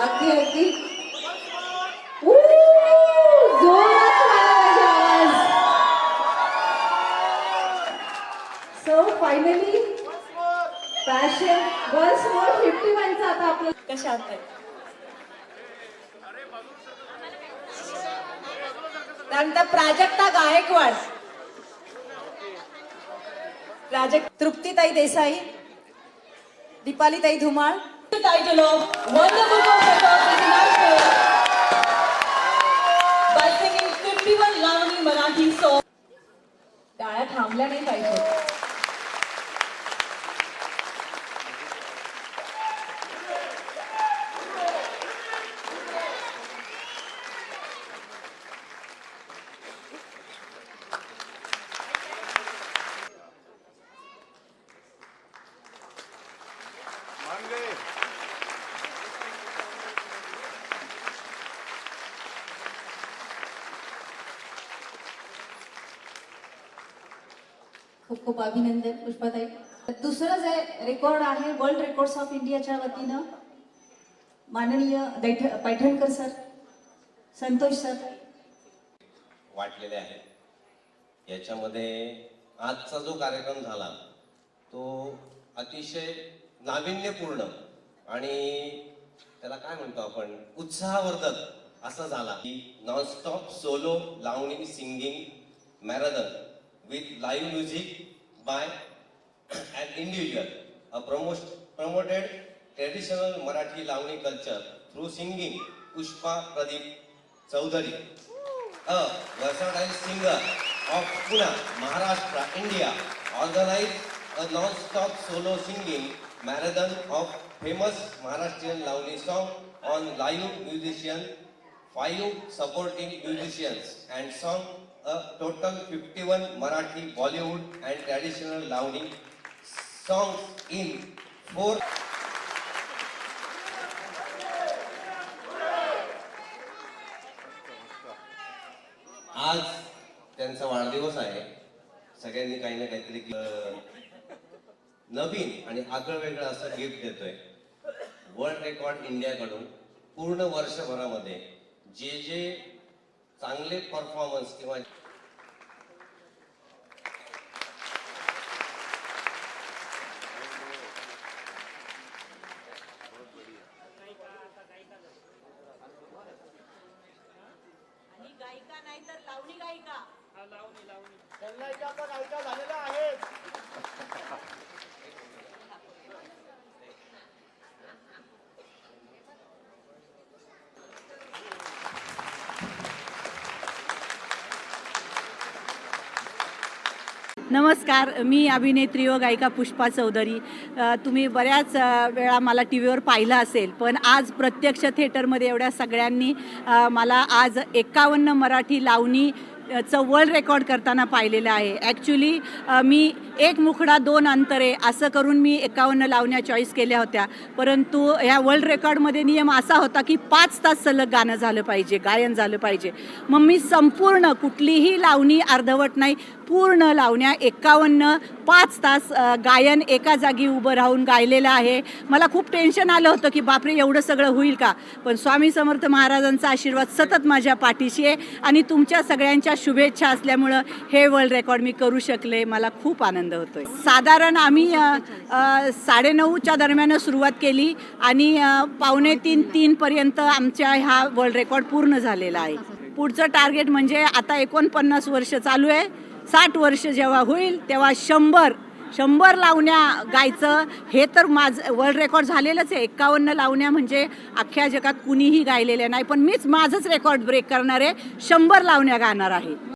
अगदी अगदी. जोरात व्हायला पाहिजे आवाज. So finally passion once more fifty वनचा आता कशा आहात? त्यानंतर प्राजक्ता गायकवाड. प्राजक्त तृप्तीताई Desai दीपालीताई Dhumal The title of Wonderful Professor International by singing 51 Lavani Marathi songs. टाळ्या थांबल्या नाही पाहिजे खूप खूप अभिनंदन पुष्पाताई. दुसरं जे रेकॉर्ड आहे वर्ल्ड रेकॉर्ड्स ऑफ इंडियाच्या वतीनं माननीय दैठ पैठणकर सर संतोष सर. वाटलेले आहेत याच्यामध्ये आजचा जो कार्यक्रम झाला तो अतिशय नाविन्यपूर्ण आणि त्याला काय म्हणतो आपण? उत्साहवर्धक असा झाला. की nonstop solo lavani singing marathon. With live music by an individual. A promost- promoted traditional Marathi Lavani culture through singing Pushpa Pradeep Chaudhary. A versatile singer of Pune, Maharashtra, India, organized a non-stop solo singing marathon of famous Maharashtrian Lavani song on live musician, five supporting musicians and song total fifty one Marathi Bollywood and traditional lavani songs in four आज त्यांचा वाढदिवस आहे. सगळ्यांनी काही ना काहीतरी नवीन आणि आगळं वेगळं असं गिफ्ट देतोय. वर्ल्ड रेकॉर्ड इंडियाकडून पूर्ण वर्षभरामध्ये जे जे चांगले परफॉर्मन्स किंवा गायिका नाही तर लावणी गायिका. नमस्कार मी अभिनेत्री व गायिका पुष्पा चौधरी. तुम्ही बऱ्याच वेळा मला टी व्हीवर पाहिलं असेल पण आज प्रत्यक्ष थिएटरमध्ये एवढ्या सगळ्यांनी मला आज एकावन्न मराठी लावणी चं वर्ल्ड रेकॉर्ड करताना पाहिलेलं आहे. ॲक्च्युली मी एक मुखडा दोन अंतरे असं करून मी एकावन्न लावण्या चॉईस केल्या होत्या. परंतु ह्या वर्ल्ड रेकॉर्डमध्ये नियम असा होता की पाच तास सलग गाणं झालं पाहिजे गायन झालं पाहिजे. मग मी संपूर्ण कुठलीही लावणी अर्धवट नाही पूर्ण लावण्या एकावन्न पाच तास गायन एका जागी उभं राहून गायलेलं आहे. मला खूप टेन्शन आलं होतं की बापरे एवढं सगळं होईल का? पण स्वामी समर्थ महाराजांचा आशीर्वाद सतत माझ्या पाठीशी आहे आणि तुमच्या सगळ्यांच्या शुभेच्छा असल्यामुळं हे वर्ल्ड रेकॉर्ड मी करू शकले. मला खूप आनंद होतोय. साधारण आम्ही साडेनऊच्या दरम्यान सुरुवात केली आणि पावणे तीन तीनपर्यंत आमच्या ह्या वर्ल्ड रेकॉर्ड पूर्ण झालेला आहे. पुढचं टार्गेट म्हणजे आता एकोणपन्नास वर्ष चालू आहे. साठ वर्ष जेव्हा होईल तेव्हा शंभर शंभर लावण्या गायचं हे तर माझं वर्ल्ड रेकॉर्ड झालेलंच आहे. एकावन्न लावण्या म्हणजे अख्ख्या जगात कुणीही गायलेल्या नाही. पण मीच माझंच रेकॉर्ड ब्रेक करणार आहे. शंभर लावण्या गाणार आहे.